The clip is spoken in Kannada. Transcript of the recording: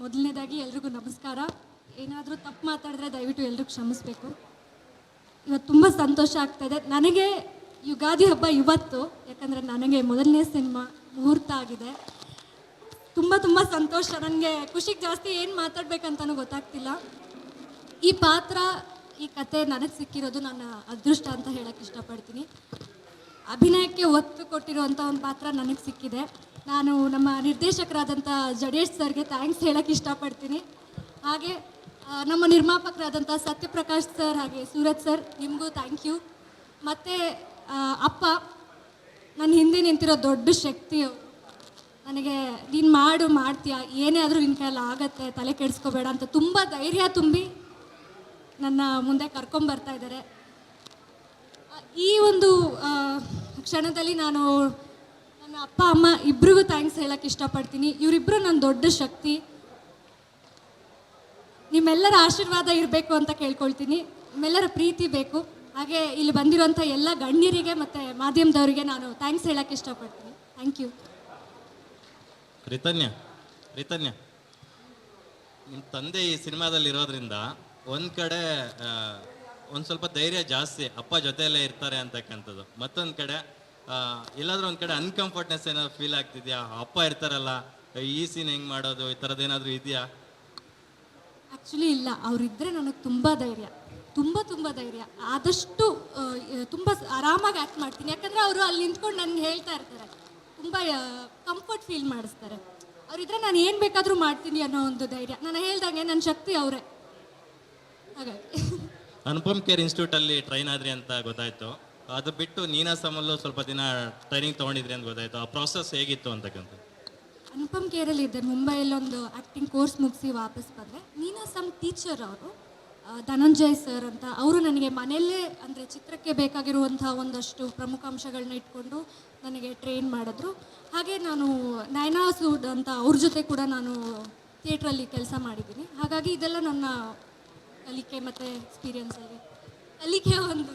ಮೊದಲನೇದಾಗಿ ಎಲ್ರಿಗೂ ನಮಸ್ಕಾರ. ಏನಾದರೂ ತಪ್ಪು ಮಾತಾಡಿದ್ರೆ ದಯವಿಟ್ಟು ಎಲ್ರಿಗೂ ಕ್ಷಮಿಸ್ಬೇಕು. ಇವತ್ತು ತುಂಬ ಸಂತೋಷ ಆಗ್ತಾಯಿದೆ ನನಗೆ ಯುಗಾದಿ ಹಬ್ಬ ಇವತ್ತು, ಯಾಕಂದರೆ ನನಗೆ ಮೊದಲನೇ ಸಿನಿಮಾ ಮುಹೂರ್ತ ಆಗಿದೆ. ತುಂಬ ತುಂಬ ಸಂತೋಷ. ನನಗೆ ಖುಷಿಗೆ ಜಾಸ್ತಿ ಏನು ಮಾತಾಡ್ಬೇಕಂತನೂ ಗೊತ್ತಾಗ್ತಿಲ್ಲ. ಈ ಪಾತ್ರ, ಈ ಕತೆ ನನಗೆ ಸಿಕ್ಕಿರೋದು ನನ್ನ ಅದೃಷ್ಟ ಅಂತ ಹೇಳಕ್ಕೆ ಇಷ್ಟಪಡ್ತೀನಿ. ಅಭಿನಯಕ್ಕೆ ಒತ್ತು ಕೊಟ್ಟಿರುವಂಥ ಒಂದು ಪಾತ್ರ ನನಗೆ ಸಿಕ್ಕಿದೆ. ನಾನು ನಮ್ಮ ನಿರ್ದೇಶಕರಾದಂಥ ಜಡೇಶ್ ಸರ್ಗೆ ಥ್ಯಾಂಕ್ಸ್ ಹೇಳಕ್ಕೆ ಇಷ್ಟಪಡ್ತೀನಿ. ಹಾಗೆ ನಮ್ಮ ನಿರ್ಮಾಪಕರಾದಂಥ ಸತ್ಯಪ್ರಕಾಶ್ ಸರ್ ಹಾಗೆ ಸೂರಜ್ ಸರ್, ನಿಮಗೂ ಥ್ಯಾಂಕ್ ಯು ಮತ್ತು ಅಪ್ಪ ನನ್ನ ಹಿಂದೆ ನಿಂತಿರೋ ದೊಡ್ಡ ಶಕ್ತಿ. ನನಗೆ, ನೀನು ಮಾಡು, ಮಾಡ್ತೀಯ, ಏನೇ ಆದರೂ ನಿನ್ನ ಕೈಯಲ್ಲಿ ಆಗತ್ತೆ, ತಲೆ ಕೆಡಿಸ್ಕೋಬೇಡ ಅಂತ ತುಂಬ ಧೈರ್ಯ ತುಂಬಿ ನನ್ನ ಮುಂದೆ ಕರ್ಕೊಂಬರ್ತಾ ಇದ್ದಾರೆ ಈ ಒಂದು ಕ್ಷಣದಲ್ಲಿ ನಾನು ನನ್ನ ಅಪ್ಪ, ಅಮ್ಮ ಇಬ್ಬರಿಗೂ ಥ್ಯಾಂಕ್ಸ್ ಹೇಳಕ್ಕೆ ಇಷ್ಟಪಡ್ತೀನಿ. ಇವರಿಬ್ಬರು ನನ್ನ ದೊಡ್ಡ ಶಕ್ತಿ. ನಿಮ್ಮೆಲ್ಲರ ಆಶೀರ್ವಾದ ಇರಬೇಕು ಅಂತ ಕೇಳ್ಕೊಳ್ತೀನಿ. ನಿಮ್ಮೆಲ್ಲರ ಪ್ರೀತಿ ಬೇಕು. ಹಾಗೆ ಇಲ್ಲಿ ಬಂದಿರುವಂಥ ಎಲ್ಲ ಗಣ್ಯರಿಗೆ ಮತ್ತು ಮಾಧ್ಯಮದವರಿಗೆ ನಾನು ಥ್ಯಾಂಕ್ಸ್ ಹೇಳಕ್ಕೆ ಇಷ್ಟಪಡ್ತೀನಿ. ಥ್ಯಾಂಕ್ ಯು ರಿತನ್ಯ ರಿತನ್ಯ ನಿಮ್ಮ ತಂದೆ ಈ ಸಿನಿಮಾದಲ್ಲಿ ಇರೋದ್ರಿಂದ ಒಂದು ಕಡೆ ಒಂದು ಸ್ವಲ್ಪ ಧೈರ್ಯ ಜಾಸ್ತಿ ಅಪ್ಪ ಜೊತೆಯಲ್ಲೇ ಇರ್ತಾರೆ ಅಂತಕ್ಕಂಥದ್ದು. ಮತ್ತೊಂದು ಕಡೆ ಎಲ್ಲಾದ್ರೂ ಒಂದು ಕಡೆ ಅನ್ಕಂಫರ್ಟ್ನೆಸ್ ಏನಾದ್ರು ಫೀಲ್ ಆಗ್ತಿದ್ಯಾ? ಅಪ್ಪ ಇರ್ತಾರಲ್ಲ ಈ ಸೀನ್ ಹೆಂಗ್ ಮಾಡೋದು? ಈ ಥರದ್ದು ಏನಾದರೂ ಇದೆಯಾ? ಆ್ಯಕ್ಚುಲಿ ಇಲ್ಲ. ಅವರಿದ್ದರೆ ನನಗೆ ತುಂಬ ಧೈರ್ಯ. ತುಂಬ ತುಂಬ ಧೈರ್ಯ. ಆದಷ್ಟು ತುಂಬ ಆರಾಮಾಗಿ ಆ್ಯಕ್ಟ್ ಮಾಡ್ತೀನಿ. ಯಾಕಂದರೆ ಅವರು ಅಲ್ಲಿ ನಿಂತ್ಕೊಂಡು ನನಗೆ ಹೇಳ್ತಾ ಇರ್ತಾರೆ. ತುಂಬ ಕಂಫರ್ಟ್ ಫೀಲ್ ಮಾಡಿಸ್ತಾರೆ. ಅವ್ರಿದ್ರೆ ನಾನು ಏನು ಬೇಕಾದರೂ ಮಾಡ್ತೀನಿ ಅನ್ನೋ ಒಂದು ಧೈರ್ಯ. ನಾನು ಹೇಳ್ದಂಗೆ ನನ್ನ ಶಕ್ತಿ ಅವರೇ. ಹಾಗಾಗಿ. ಅನುಪಮ್ ಕೇರ್ ಇನ್ಸ್ಟಿಟ್ಯೂಟಲ್ಲಿ ಟ್ರೈನ್ ಆದ್ರಿ ಅಂತ ಗೊತ್ತಾಯ್ತು. ಅದು ಬಿಟ್ಟು ನೀನಾಸಮಲ್ಲೂ ಸ್ವಲ್ಪ ದಿನ ಟ್ರೈನಿಂಗ್ ತೊಗೊಂಡಿದ್ರಿ ಅಂತ ಗೊತ್ತಾಯ್ತು. ಆ ಪ್ರಾಸೆಸ್ ಹೇಗಿತ್ತು ಅಂತಕ್ಕಂಥದ್ದು ಅನುಪಮ್ ಕೇರಲ್ಲಿ ಇದ್ದೆ. ಮುಂಬೈಯಲ್ಲಿ ಒಂದು ಆ್ಯಕ್ಟಿಂಗ್ ಕೋರ್ಸ್ ಮುಗಿಸಿ ವಾಪಸ್ ಬಂದರೆ ನೀನಾ ಸಮ್ ಟೀಚರ್ ಅವರು ಧನಂಜಯ್ ಸರ್ ಅಂತ, ಅವರು ನನಗೆ ಮನೆಯಲ್ಲೇ ಅಂದರೆ ಚಿತ್ರಕ್ಕೆ ಬೇಕಾಗಿರುವಂಥ ಒಂದಷ್ಟು ಪ್ರಮುಖ ಅಂಶಗಳನ್ನ ಇಟ್ಕೊಂಡು ನನಗೆ ಟ್ರೈನ್ ಮಾಡಿದ್ರು. ಹಾಗೆ ನಾನು ನಯನಾ ಸೂಡ್ ಅಂತ ಅವ್ರ ಜೊತೆ ಕೂಡ ನಾನು ಥಿಯೇಟ್ರಲ್ಲಿ ಕೆಲಸ ಮಾಡಿದ್ದೀನಿ. ಹಾಗಾಗಿ ಇದೆಲ್ಲ ನನ್ನ ಕಲಿಕೆ ಮತ್ತು ಎಕ್ಸ್ಪೀರಿಯನ್ಸಲ್ಲಿ ಕಲಿಕೆ ಒಂದು.